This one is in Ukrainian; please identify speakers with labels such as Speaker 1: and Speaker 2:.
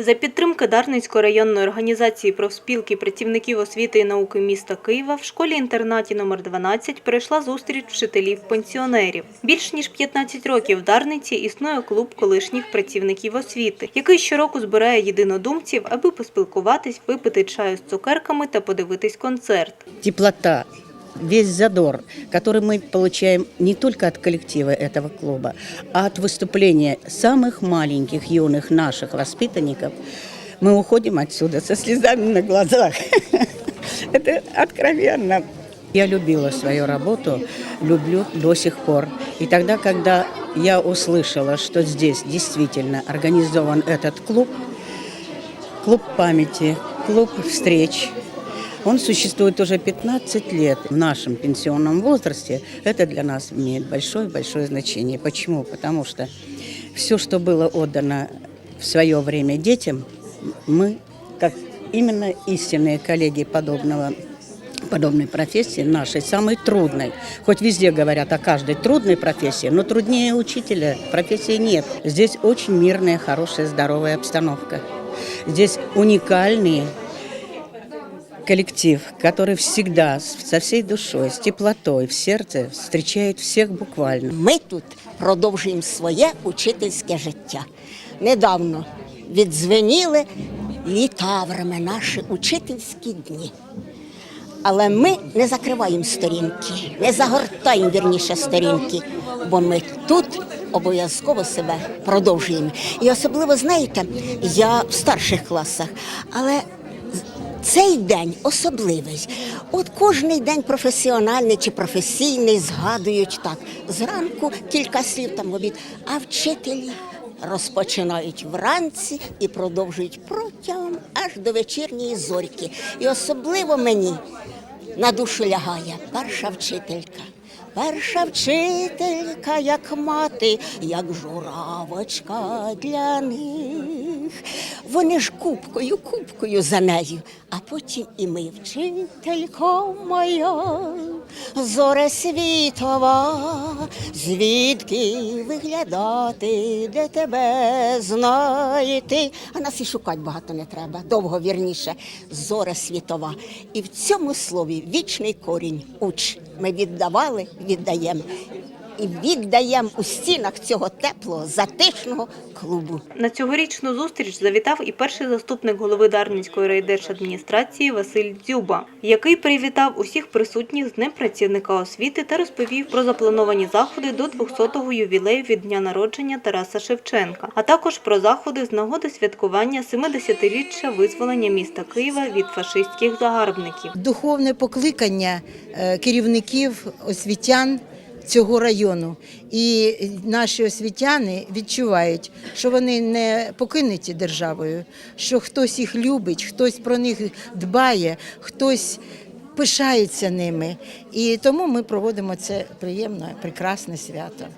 Speaker 1: За підтримки Дарницької районної організації профспілки працівників освіти і науки міста Києва в школі-інтернаті номер 12 прийшла зустріч вчителів-пенсіонерів. Більш ніж 15 років в Дарниці існує клуб колишніх працівників освіти, який щороку збирає єдинодумців, аби поспілкуватись, випити чаю з цукерками та подивитись концерт.
Speaker 2: теплота, весь задор, который мы получаем не только от коллектива этого клуба, а от выступления самых маленьких юных наших воспитанников, мы уходим отсюда со слезами на глазах. Это откровенно. Я любила свою работу, люблю до сих пор. И тогда, когда я услышала, что здесь действительно организован этот клуб, клуб памяти, клуб встреч. Он существует уже 15 лет. В нашем пенсионном возрасте это для нас имеет большое-большое значение. Почему? Потому что все, что было отдано в свое время детям, мы, как именно истинные коллеги подобного подобной профессии, нашей самой трудной. Хоть везде говорят о каждой трудной профессии, но труднее учителя профессии нет. Здесь очень мирная, хорошая, здоровая обстановка. Здесь уникальный коллектив, который всегда со всей душой, с теплотой в сердце встречает всех буквально.
Speaker 3: Ми тут продовжуємо своє учительське життя. Недавно відзвеніли літаврами наші учительські дні. Але ми не закриваємо сторінки, не загортаємо вірніше сторінки, бо ми тут обов'язково себе продовжуємо. І особливо, знаєте, я в старших класах, але цей день особливий. От кожний день професіональний чи професійний згадують так. Зранку кілька слів там в обід, а вчителі розпочинають вранці і продовжують протягом аж до вечірньої зорьки. І особливо мені на душу лягає перша вчителька. Перша вчителька, як мати, як журавочка для них. Вони ж купкою, купкою за нею, а потім і ми, вчителько моя, зоре світова, звідки виглядати, де тебе знайти. А нас і шукати багато не треба, довго вірніше, зоре світова. І в цьому слові вічний корінь уч. Ми віддавали, віддаємо. І віддаємо у стінах цього теплого, затишного клубу.
Speaker 1: На цьогорічну зустріч завітав і перший заступник голови Дарницької райдержадміністрації Василь Дзюба, який привітав усіх присутніх з Днем працівника освіти та розповів про заплановані заходи до 200-го ювілею від дня народження Тараса Шевченка, а також про заходи з нагоди святкування 70-річчя визволення міста Києва від фашистських загарбників.
Speaker 4: духовне покликання е, керівників освітян цього району. І наші освітяни відчувають, що вони не покинуті державою, що хтось їх любить, хтось про них дбає, хтось пишається ними. І тому ми проводимо це приємне, прекрасне свято.